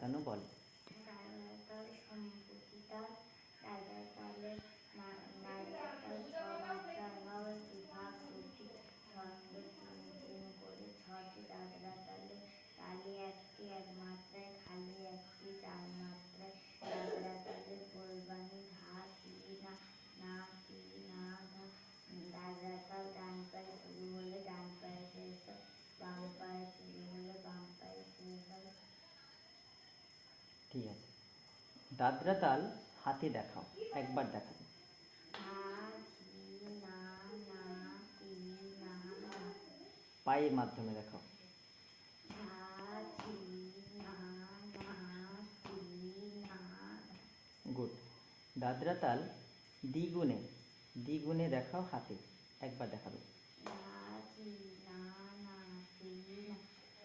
সাজানো বলে ছটি দাদরা তালে তালি একটি এক খালি একটি চার মাত্রায় দাদরা তালের পরিবাণী ধা তি না না তি না ধা দাদরা তাল ডান পায়ে শুরু হলে ডান পায়ে শেষ হয় বাম পায়ে শুরু হলে বাম পায়ে শেষ হয় ঠিক আছে। দাদরা তাল হাতে দেখাও, একবার না পায়ের মাধ্যমে দেখাও। গুড। দাদরা তাল দ্বিগুণে দ্বিগুণে দেখাও হাতে, একবার দেখাবে ধা ধি না না তি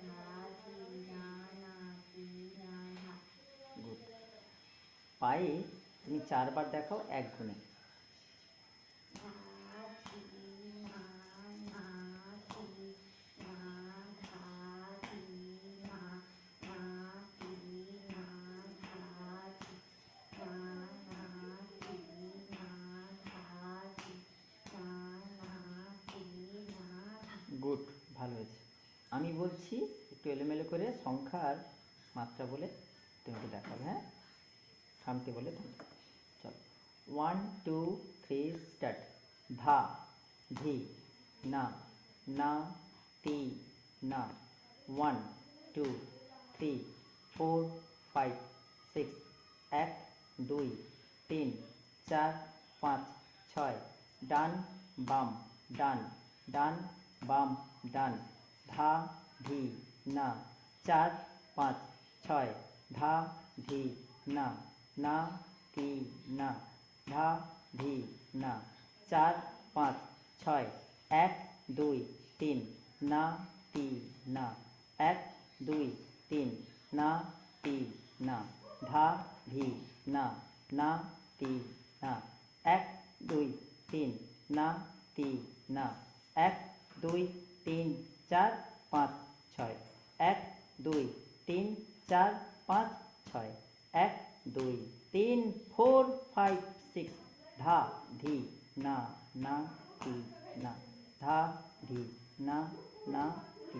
না ধা ধি না না তি না না গুড পায়ে তুমি চারবার দেখাও এক গুণে ধা ধি না না তি না ধা ধি না না তি না ধা ধি না না তি না ধা ধি না না তি না ধা গুড, ভালো হয়েছে। আমি বলছি, একটু এলোমেলো করে সংখ্যার মাত্রা বলে তোমাকে দেখাবে হ্যাঁ? থামতে বলে থামতে চলো। ওয়ান টু থ্রি স্টার্ট ধা, ধি, না না, তি, না। One two three four five six এক, দুই, তিন, চার, পাঁচ, ছয়, ডান, বাম, ডান ডান, বাম, ডান। ধা, ধি, না। চার, পাঁচ, ছয়, ধা, ধি, না। না, তি, না, ধা, ধি, না। চার, পাঁচ, ছয়, এক, দুই, তিন, না, তি, না। এক, দুই, তিন, না, তি, না। ধা, ধি, না না, তি, না। এক, দুই, তিন, না, তি, না। এক, দুই, তিন, চার, পাঁচ, ছয়। এক, দুই, তিন, চার, পাঁচ, ছয়। এক দুই, তিন ফোর ফাইভ সিক্স ধা, ধি, না না তি না, ধা, ধি, না না তি